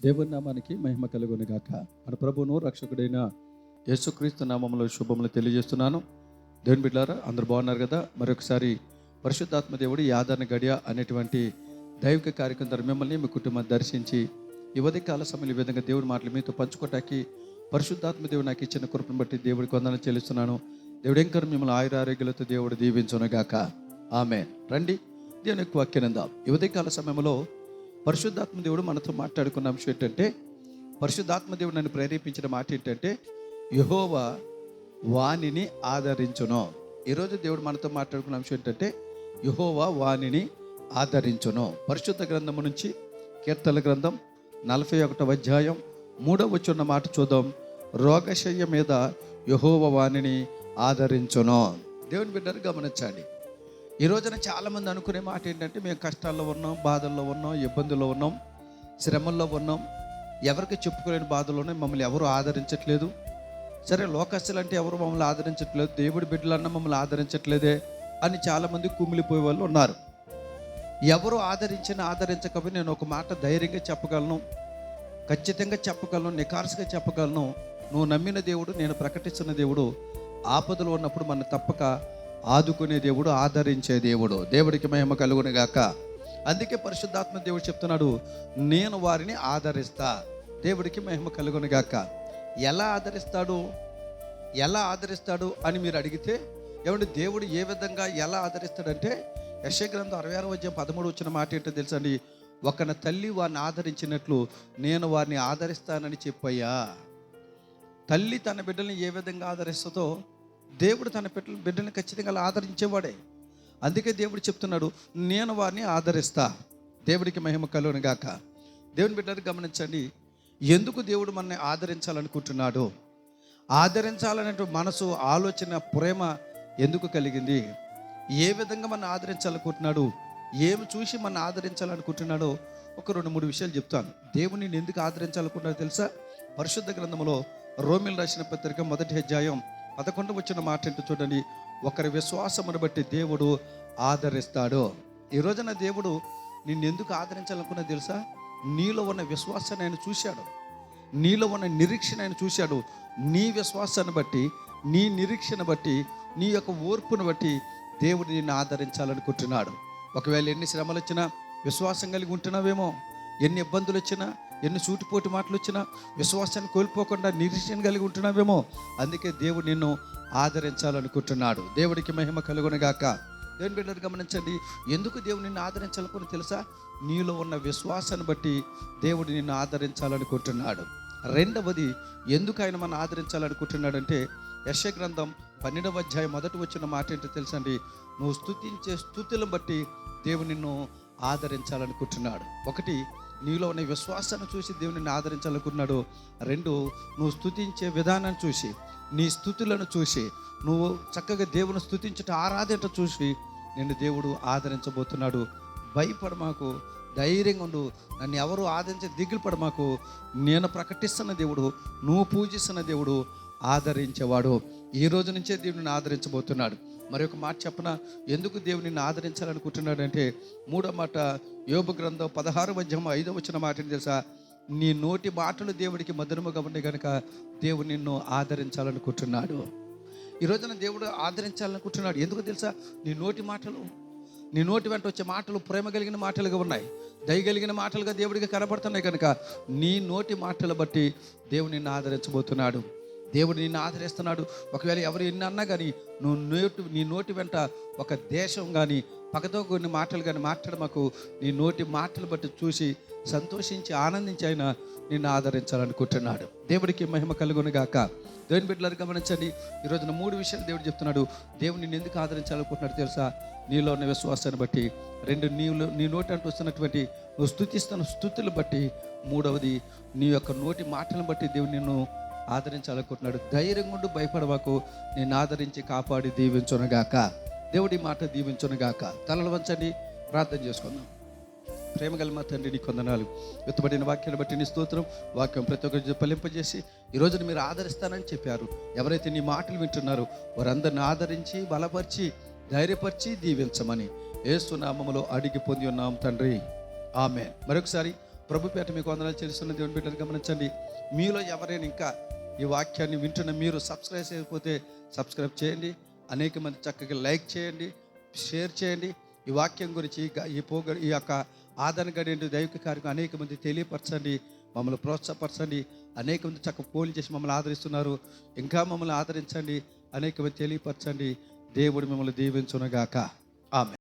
దేవుని నామానికి మహిమ కలుగును గాక మన ప్రభువును రక్షకుడైన యేసుక్రీస్తు నామంలో శుభములు తెలియజేస్తున్నాను. దేవుని బిడ్డారా అందరు బాగున్నారు కదా? మరొకసారి పరిశుద్ధాత్మ దేవుడు ఈ గడియ అనేటువంటి దైవిక కార్యక్రమం ద్వారా మిమ్మల్ని మీ కుటుంబాన్ని దర్శించి ఈ ఉదయ కాల సమయంలో ఈ విధంగా దేవుడి మాటలు మీతో పంచుకోవటానికి పరిశుద్ధాత్మ దేవుడు నాకు ఇచ్చిన కృపను బట్టి దేవుడికి వందన చెల్లిస్తున్నాను. దేవుడు ఇంకా మిమ్మల్ని ఆయుర ఆరోగ్యాలతో దేవుడు దీవించునుగాక. ఆమె రండి దేవుని ఎక్కువ వాక్యనందాం ఈ కాల సమయంలో పరిశుద్ధాత్మ దేవుడు మనతో మాట్లాడుకున్న అంశం ఏంటంటే పరిశుద్ధాత్మ దేవుడు నన్ను ప్రేరేపించిన మాట ఏంటంటే యహోవా వాణిని ఆదరించును. ఈరోజు దేవుడు మనతో మాట్లాడుకున్న అంశం ఏంటంటే యహోవా వాణిని ఆదరించును. పరిశుద్ధ గ్రంథము నుంచి కీర్తన గ్రంథం నలభై ఒకటవ అధ్యాయం మూడవ వచ్చిన మాట చూద్దాం. రోగశయ్య మీద యహోవ వాణిని ఆదరించును. దేవుని బిడ్డను గమనించండి. ఈ రోజున చాలామంది అనుకునే మాట ఏంటంటే మేము కష్టాల్లో ఉన్నాం బాధల్లో ఉన్నాం ఇబ్బందుల్లో ఉన్నాం శ్రమల్లో ఉన్నాం. ఎవరికి చెప్పుకోలేని బాధలు ఉన్నాయి మమ్మల్ని ఎవరు ఆదరించట్లేదు. సరే లోకస్తులు అంటే ఎవరు మమ్మల్ని ఆదరించట్లేదు దేవుడి బిడ్డలన్నా మమ్మల్ని ఆదరించట్లేదే అని చాలామంది కుమిలిపోయే వాళ్ళు ఉన్నారు. ఎవరు ఆదరించినా ఆదరించకపోయి నేను ఒక మాట ధైర్యంగా చెప్పగలను ఖచ్చితంగా చెప్పగలను నికార్సుగా చెప్పగలను. నువ్వు నమ్మిన దేవుడు నేను ప్రకటిస్తున్న దేవుడు ఆపదలు ఉన్నప్పుడు మన తప్పక ఆదుకునే దేవుడు ఆదరించే దేవుడు. దేవుడికి మహిమ కలుగును గాక. అందుకే పరిశుద్ధాత్మ దేవుడు చెప్తున్నాడు నేను వారిని ఆదరిస్తా. దేవుడికి మహిమ కలుగును గాక. ఎలా ఆదరిస్తాడు? ఎలా ఆదరిస్తాడు అని మీరు అడిగితే ఏమంటే దేవుడు ఏ విధంగా ఎలా ఆదరిస్తాడంటే యశగ్రంథం అరవై ఆరు వద్యం పదమూడు వచ్చిన మాట ఏంటో తెలుసండి ఒకన తల్లి వారిని ఆదరించినట్లు నేను వారిని ఆదరిస్తానని చెప్పయ్యా. తల్లి తన బిడ్డల్ని ఏ విధంగా ఆదరిస్తుందో దేవుడు తన బిడ్డల బిడ్డని ఖచ్చితంగా ఆదరించేవాడే. అందుకే దేవుడు చెప్తున్నాడు నేను వారిని ఆదరిస్తా. దేవుడికి మహిమ కలుగును గాక. దేవుని బిడ్డలు గమనించండి ఎందుకు దేవుడు మనల్ని ఆదరించాలనుకుంటున్నాడు? ఆదరించాలనే మనసు ఆలోచన ప్రేమ ఎందుకు కలిగింది? ఏ విధంగా మనం ఆదరించాలనుకుంటున్నాడు? ఏమి చూసి మనం ఆదరించాలనుకుంటున్నాడో ఒక రెండు మూడు విషయాలు చెప్తాను. దేవుని నేను ఎందుకు ఆదరించాలనుకుంటున్నాడో తెలుసా? పరిశుద్ధ గ్రంథంలో రోమిల్ రాసిన పత్రిక మొదటి అధ్యాయం పదకొండు వచ్చిన మాట ఏంటో చూడండి. ఒకరి విశ్వాసమును బట్టి దేవుడు ఆదరిస్తాడు. ఈ రోజున దేవుడు నిన్ను ఎందుకు ఆదరించాలనుకున్నా తెలుసా? నీలో ఉన్న విశ్వాసాన్ని ఆయన చూశాడు. నీలో ఉన్న నిరీక్షణ ఆయన చూశాడు. నీ విశ్వాసాన్ని బట్టి నీ నిరీక్షణ బట్టి నీ యొక్క ఓర్పును బట్టి దేవుడు నిన్ను ఆదరించాలనుకుంటున్నాడు. ఒకవేళ ఎన్ని శ్రమలు వచ్చినా విశ్వాసం కలిగి ఉంటున్నావేమో ఎన్ని ఇబ్బందులు వచ్చినా ఎన్ని సూటిపోటి మాటలు వచ్చినా విశ్వాసాన్ని కోల్పోకుండా నిరీక్షణ కలిగి ఉంటున్నావేమో అందుకే దేవుడు నిన్ను ఆదరించాలనుకుంటున్నాడు. దేవుడికి మహిమ కలుగునుగాక. దేవుని బిడ్డలు గమనించండి ఎందుకు దేవుడు నిన్ను ఆదరించాలనుకుని తెలుసా? నీలో ఉన్న విశ్వాసాన్ని బట్టి దేవుడు నిన్ను ఆదరించాలనుకుంటున్నాడు. రెండవది ఎందుకు ఆయన మనం ఆదరించాలనుకుంటున్నాడంటే యశ గ్రంథం పన్నెండవ అధ్యాయం మొదటి వచ్చిన మాట ఏంటో తెలుసండి? నువ్వు స్థుతించే స్థుతులను బట్టి దేవుడు నిన్ను ఆదరించాలనుకుంటున్నాడు. ఒకటి నీలో ఉన్న విశ్వాసాన్ని చూసి దేవుని ఆదరించాలనుకున్నాడు రెండు నువ్వు స్థుతించే విధానాన్ని చూసి నీ స్థుతులను చూసి నువ్వు చక్కగా దేవుని స్థుతించట ఆరాధించట చూసి నిన్ను దేవుడు ఆదరించబోతున్నాడు. భయపడ మాకు ధైర్యంగా ఉండు. నన్ను ఎవరు ఆదరించే దిగులు పడ మాకు నేను ప్రకటిస్తున్న దేవుడు నువ్వు పూజిస్తున్న దేవుడు ఆదరించేవాడు. ఈ రోజు నుంచే దేవుడిని ఆదరించబోతున్నాడు. మరి ఒక మాట చెప్పన? ఎందుకు దేవుని ఆదరించాలనుకుంటున్నాడు అంటే మూడో మాట యోగ గ్రంథం పదహారు మధ్యం ఐదో వచ్చిన మాట తెలుసా? నీ నోటి మాటలు దేవుడికి మధురముగా ఉండే కనుక దేవుడు నిన్ను ఆదరించాలనుకుంటున్నాడు. ఈ రోజున దేవుడు ఆదరించాలనుకుంటున్నాడు. ఎందుకు తెలుసా? నీ నోటి మాటలు నీ నోటి వెంట వచ్చే మాటలు ప్రేమ కలిగిన మాటలుగా ఉన్నాయి. దయ కలిగిన మాటలుగా దేవుడికి కనబడుతున్నాయి కనుక నీ నోటి మాటలు బట్టి దేవుడు నిన్ను ఆదరించబోతున్నాడు. దేవుడు నిన్ను ఆదరిస్తున్నాడు. ఒకవేళ ఎవరు ఎన్ని అన్నా కానీ నువ్వు నోటి నీ నోటి వెంట ఒక దేశం కానీ పక్కతో కొన్ని మాటలు కానీ మాట్లాడమకు నీ నోటి మాటలు బట్టి చూసి సంతోషించి ఆనందించి ఆయన నిన్ను ఆదరించాలనుకుంటున్నాడు. దేవుడికి మహిమ కలుగును గాక. దేవుని బిడ్డలను గమనించండి. ఈ రోజున మూడు విషయాలు దేవుడు చెప్తున్నాడు. దేవుడు నిన్ను ఎందుకు ఆదరించాలనుకుంటున్నాడు తెలుసా? నీలో ఉన్న విశ్వాసాన్ని బట్టి రెండు నీలో నీ నోటి అంటూ వస్తున్నటువంటి నువ్వు స్థుతిస్తున్న స్థుతులు బట్టి మూడవది నీ యొక్క నోటి మాటలను బట్టి దేవుడు నిన్ను ఆదరించాలనుకుంటున్నాడు ధైర్యంగా ఉండి భయపడవాకు. నేను ఆదరించి కాపాడి దీవించునుగాక. దేవుడి మాట దీవించునుగాక. తలలు వంచండి. ప్రార్థన చేసుకుందాం. ప్రేమగల మా తండ్రి నీ కొందనాలు ఎత్తుబడిన వాక్యాన్ని బట్టి నీ స్తోత్రం వాక్యం ప్రతి ఒక్కరి ఫలింపజేసి ఈ రోజున మీరు ఆదరిస్తానని చెప్పారు. ఎవరైతే నీ మాటలు వింటున్నారో వారందరిని ఆదరించి బలపరిచి ధైర్యపరిచి దీవించమని ఏసునామములో అడిగి పొంది ఉన్నాం తండ్రి. ఆమె మరొకసారి ప్రభుపేట మీకు వందనాలు చేస్తున్న దేవుని బిడ్డలు గమనించండి. మీలో ఎవరైనా ఇంకా ఈ వాక్యాన్ని వింటున్న మీరు సబ్స్క్రైబ్ చేయకపోతే సబ్స్క్రైబ్ చేయండి. అనేక మంది చక్కగా లైక్ చేయండి షేర్ చేయండి. ఈ వాక్యం గురించి ఈ ఈ పోగ ఈ యొక్క ఆదరణ గడి దైవిక కార్యక్రమం అనేక మంది తెలియపరచండి మమ్మల్ని ప్రోత్సాహపరచండి. అనేక మంది చక్కగా పోలి చేసి మమ్మల్ని ఆదరిస్తున్నారు. ఇంకా మమ్మల్ని ఆదరించండి అనేక మంది తెలియపరచండి. దేవుడు మిమ్మల్ని దీవించునగాక. ఆమె